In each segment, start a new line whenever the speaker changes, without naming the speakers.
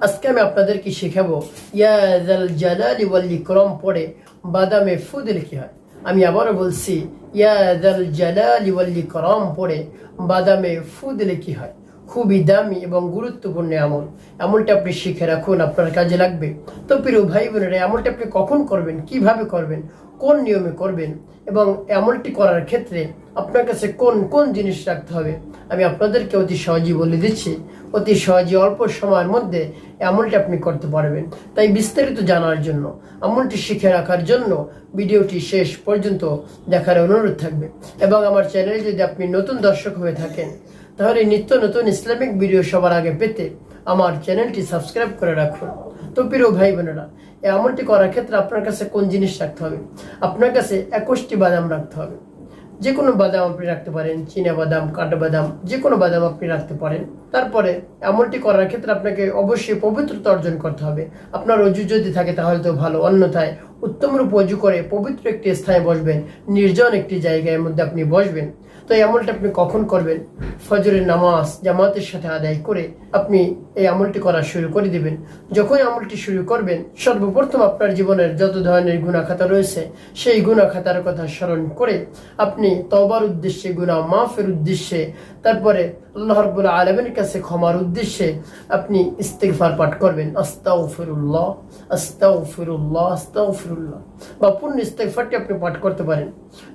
আজকে আমি আপনাদেরকে শেখাবো ইয়াজাল জালালি ওয়াল ইকরম পড়ে বাদামে ফু দিলে কি হয়? আমি আবারও বলছি ইয়াজাল জালালি ওয়াল ইকরম পড়ে বাদামে ফু কি হয়? খুবই দামি এবং গুরুত্বপূর্ণ আমল। আমলটা আপনি শিখে রাখুন, আপনার কাজে লাগবে। তো প্রিয় ভাই বোনেরা, এই আমলটা আপনি কখন করবেন, কীভাবে করবেন, কোন নিয়মে করবেন এবং আমলটি করার ক্ষেত্রে আপনার কাছে কোন কোন জিনিস রাখতে হবে, আমি আপনাদেরকে অতি সহজেই বলে দিচ্ছি। অতি সহজে অল্প সময়ের মধ্যে আমলটি আপনি করতে পারবেন। তাই বিস্তারিত জানার জন্য, আমলটি শিখে রাখার জন্য ভিডিওটি শেষ পর্যন্ত দেখার অনুরোধ থাকবে। এবং আমার চ্যানেলে যদি আপনি নতুন দর্শক হয়ে থাকেন তাহলে নিত্য নতুন ইসলামিক ভিডিও সবার আগে পেতে আমার চ্যানেলটি সাবস্ক্রাইব করে রাখুন। তো প্রিয় ভাই বোনেরা এই আমলটি করার ক্ষেত্রে আপনার কাছে কোন জিনিস রাখতে হবে? আপনার কাছে একুশটি বাদাম রাখতে হবে। যে কোনো বাদাম আপনি রাখতে পারেন, চীনা বাদাম কাঠ বাদাম যে কোনো বাদাম আপনি রাখতে পারেন। তারপরে এমনটি করার ক্ষেত্রে আপনাকে অবশ্যই পবিত্রতা অর্জন করতে হবে। আপনার অজু যদি থাকে তাহলে তো ভালো, অন্যথায় উত্তম রূপ অজু করে, পবিত্র একটি স্থানে বসবেন, নির্জন একটি জায়গার মধ্যে আপনি বসবেন। তো এই আমলটা আপনি কখন করবেন? ফজরের নামাজ, জামাতের সাথে আদায় করে আপনি এই আমলটি করা শুরু করে দিবেন। যখন আমলটি শুরু করবেন, সর্বপ্রথম আপনার জীবনের যত ধরনের গুণাখাতা রয়েছে, সেই গুণাখাতার কথা স্মরণ করে আপনি তবার উদ্দেশ্যে গুণা মাফের উদ্দেশ্যে, তারপরে আল্লাহ রব্বুল আলমের কাছে ক্ষমার উদ্দেশ্যে আপনি ইস্তেগফার পাঠ করবেন। আস্তাও ফিরুল্লাহ আস্তাউ ফিরুল্লাহ আস্তাও ফিরুল্লাহ বা পূর্ণ ইস্তেগফারটি আপনি পাঠ করতে পারেন।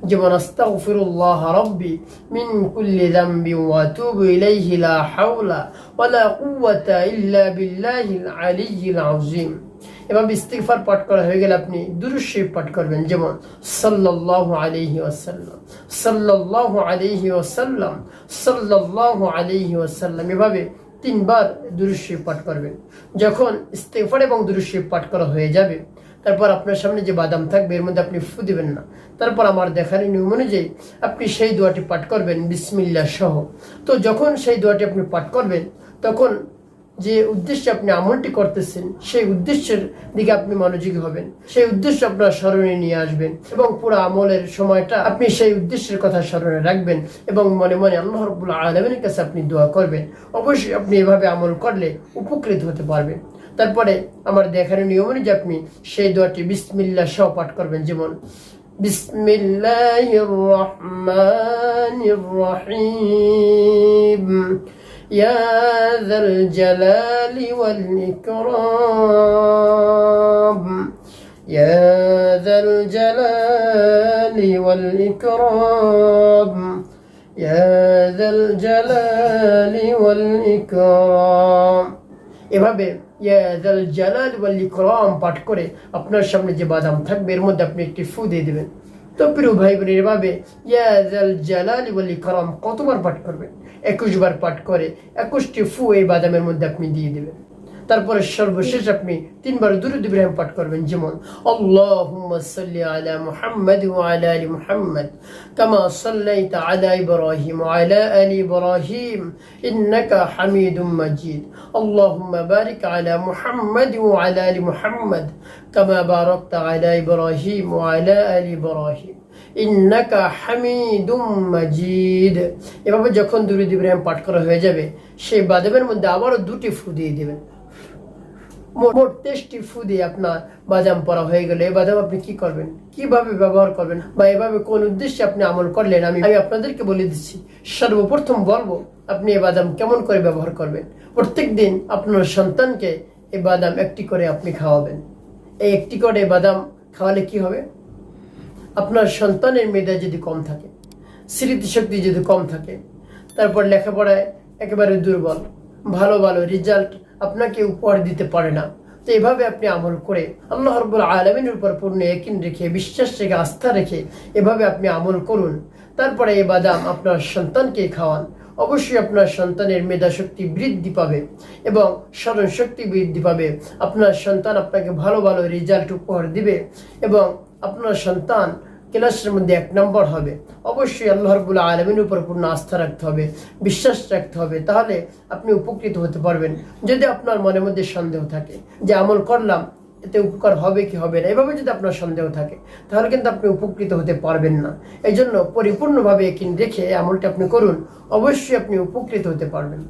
যেমন আস্তাও ফিরুল্লাহ রব্বি মিন কুল্লি দাম্বি ওয়া তুবু ইলাইহি লা হাওলা ওয়ালা কুওয়াতা ইল্লা বিল্লাহিল আলিয়্যিল আযীম। এভাবে ইস্তিগফার পাঠ করা হয়ে গেলে আপনি দুরুশরীফ পাঠ করবেন। যেমন, সাল্লাল্লাহু আলাইহি ওয়াসাল্লাম, সাল্লাল্লাহু আলাইহি ওয়াসাল্লাম, সাল্লাল্লাহু আলাইহি ওয়াসাল্লাম। এভাবে তিনবার দুরুশরীফ পাঠ করবেন। যখন ইস্তেগফার এবং দুরুশরীফ পাঠ করা হয়ে যাবে তারপর আপনার সামনে যে বাদাম থাকবে, এর মধ্যে আপনি ফু দিবেন না। তারপর আমার দেখার নিয়ম অনুযায়ী আপনি সেই দোয়াটি পাঠ করবেন বিসমিল্লা সহ। তো যখন সেই দোয়াটি আপনি পাঠ করবেন, তখন যে উদ্দেশ্যে আপনি আমলটি করতেছেন, সেই উদ্দেশ্যের দিকে আপনি মনোযোগী হবেন। সেই উদ্দেশ্য আপনার স্মরণে নিয়ে আসবেন এবং পুরো আমলের সময়টা আপনি সেই উদ্দেশ্যের কথা স্মরণে রাখবেন এবং মনে মনে আল্লাহ কাছে আপনি দোয়া করবেন। অবশ্যই আপনি এভাবে আমল করলে উপকৃত হতে পারবেন। তারপরে আমার দেখার নিয়ম অনুযায়ী আপনি সেই দোয়াটি বিসমিল্লা সহ পাঠ করবেন। যেমন রহিম। يا ذا الجلال والإكرام يا ذا الجلال والإكرام يا ذا الجلال والإكرام এভাবে ইয়াদাল জালাল ওয়াল ইকরাম পাঠ করে আপনার সামনে যে বাদাম থাকবে এর মধ্যে আপনি একটি ফু দিয়ে দেবেন তো প্রিয় ভাই বোনের এভাবে ইয়াজাল জালাল বলি করম কতবার পাঠ করবেন? একুশ বার পাঠ করে একুশটি ফু এই বাদামের মধ্যে আপনি দিয়ে দেবেন। তারপরে সর্বশেষ আপনি তিনবার দুরুদ ইব্রাহিম পাঠ করবেন, যেমন, আল্লাহুম্মা সাল্লি আলা মুহাম্মাদ ওয়া আলা আলি মুহাম্মাদ কামা সাল্লাইতা আলা ইব্রাহিম ওয়া আলা আলি ইব্রাহিম ইন্নাকা হামিদুম মাজিদ। আল্লাহুম্মা বারিক আলা মুহাম্মাদ ওয়া আলা আলি মুহাম্মাদ কামা বারাকতা আলা ইব্রাহিম ওয়া আলা আলি ইব্রাহিম। ইন্নাকা হামিদুম মাজিদ। এভাবে যখন দুরুদ ইব্রাহিম পাঠ করা হয়ে যাবে, সেই বাদামের মধ্যে আবারও দুটি ফু দিয়ে দেবেন। মোট তেইশটি ফু দিয়ে আপনার বাদাম পরা হয়ে গেলে। এই বাদাম আপনি কি করবেন? কীভাবে ব্যবহার করবেন? বা এভাবে কোন উদ্দেশ্যে আপনি আমল করলেন? আমি আমি আপনাদেরকে বলে দিচ্ছি, সর্বপ্রথম বলব, আপনি এই বাদাম কেমন করে ব্যবহার করবেন? প্রত্যেক দিন আপনার সন্তানকে এই বাদাম একটি করে আপনি খাওয়াবেন। এই একটি করে বাদাম খাওয়ালে কি হবে? আপনার সন্তানের মেধা যদি কম থাকে, স্মৃতিশক্তি যদি কম থাকে, তারপর লেখাপড়ায় একেবারে দুর্বল, ভালো ভালো রেজাল্ট আপনাকে উপহার দিতে পারে না। তো এভাবে আপনি আমল করে আল্লাহ রব্বুল আলমিনের উপর পূর্ণ একিন রেখে, বিশ্বাস রেখে, আস্থা রেখে এভাবে আপনি আমল করুন। তারপরে এ বাদাম আপনার সন্তানকে খাওয়ান। অবশ্যই আপনার সন্তানের মেধা শক্তি বৃদ্ধি পাবে এবং স্মরণ শক্তি বৃদ্ধি পাবে। আপনার সন্তান আপনাকে ভালো ভালো রেজাল্ট উপহার দিবে এবং আপনার সন্তান ক্লাসের মধ্যে এক নম্বর হবে। অবশ্যই আল্লাহ রবুল্লা উপর পূর্ণ আস্থা রাখতে হবে, বিশ্বাস রাখতে হবে, তাহলে আপনি উপকৃত হতে পারবেন। যদি আপনার মনের মধ্যে সন্দেহ থাকে যে আমল করলাম, এতে উপকার হবে কি হবে না, এভাবে যদি আপনার সন্দেহ থাকে, তাহলে কিন্তু আপনি উপকৃত হতে পারবেন না। এই জন্য পরিপূর্ণভাবে কিন রেখে আমলটা আপনি করুন, অবশ্যই আপনি উপকৃত হতে পারবেন।